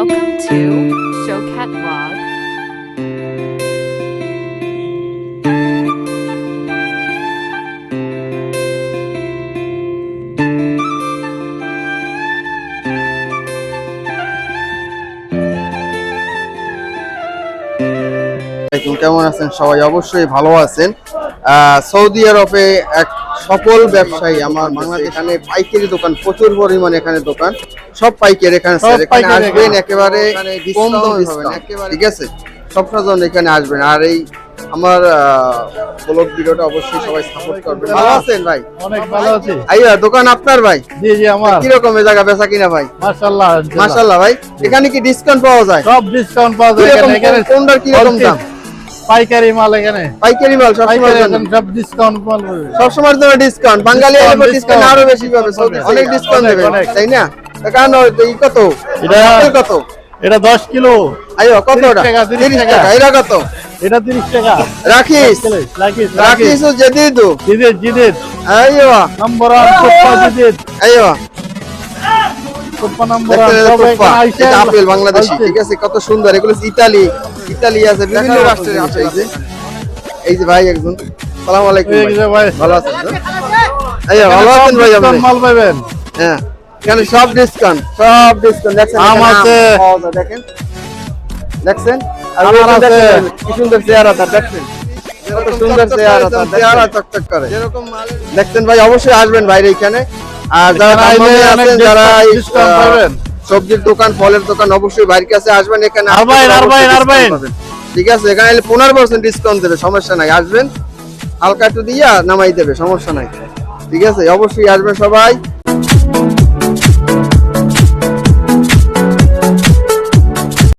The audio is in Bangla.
Welcome to Showcat Vlog. আসসালামাইকুম, কেমন আছেন সবাই অবশ্যই ভালো আছেন আহ, সৌদি আরবে এক সফল ব্যবসায়ী আমার বাংলাদেশ। এখানে পাইকারি দোকান প্রচুর পরিমাণে এখানে দোকান। সব পাইকারি এখানে এখানে আসবেন একেবারে কম ঠিক আছে। সবটার জন্য এখানে আসবেন। আর এই আমার ব্লগ ভিডিওটা অবশ্যই সবাই সাপোর্ট করবেন। ভালো আছেন ভাই? অনেক ভালো আছি। আইয়া দোকান আপনার ভাই? জি জি আমার। কীরকম এই জায়গা বেচা কিনা ভাই? মাশাআল্লাহ মাশাল্লাহ ভাই এখানে কি ডিসকাউন্ট পাওয়া যায়? সব ডিসকাউন্ট পাওয়া যায় এখানে। কোনটার কীরকম দাম? পাইকারি মাল এখানে। পাইকারি মাল সব ডিসকাউন্ট মাল পাবে। সবসময়ের জন্য ডিসকাউন্ট বাঙালি ডিসকাউন্ট আরও বেশি পাবে অনেক ডিসকাউন্ট দেবে তাই না? কারণ এই কত? এটা- কত? এটা 10 কিলো। আইও কত 30 ওটা? টাকা, 30 30 টাকা। এটা কত? এটা 30 টাকা। রাখিস। রাখিস রাখিস। জেদিদু। জিদিদ জিদিদ। আইও নম্বর ওয়ান সুপার জিদিদ। আইও আপেল বাংলাদেশি ঠিক আছে? কত সুন্দর। এগুলো ইতালি ইতালি আছে বিভিন্ন রাষ্ট্রের আছে এই যে। এই যে ভাই একজন। সালাম আলাইকুম ভাই। ভালো আছেন না? ভালো আছেন ভাই আপনি? মাল পাবেন। হ্যাঁ এখানে সব ডিসকাউন্ট সব ডিসকাউন্ট দেখছেন আম আছে। দেখেন। দেখছেন? আর। কি সুন্দর চেহারা তার দেখছেন? কত সুন্দর চেহারা চকচক করে। দেখছেন ভাই অবশ্যই আসবেন বাইরে এখানে। আর যারা আইলে আছেন যারা। সবজির দোকান ফলের দোকান অবশ্যই বাইরের কাছে আসবেন এখানে। ঠিক আছে এখানে পনেরো পার্সেন্ট ডিসকাউন্ট দেবে সমস্যা নাই আসবেন হালকা একটু দিয়া নামাই দেবে সমস্যা নাই ঠিক আছে অবশ্যই আসবেন সবাই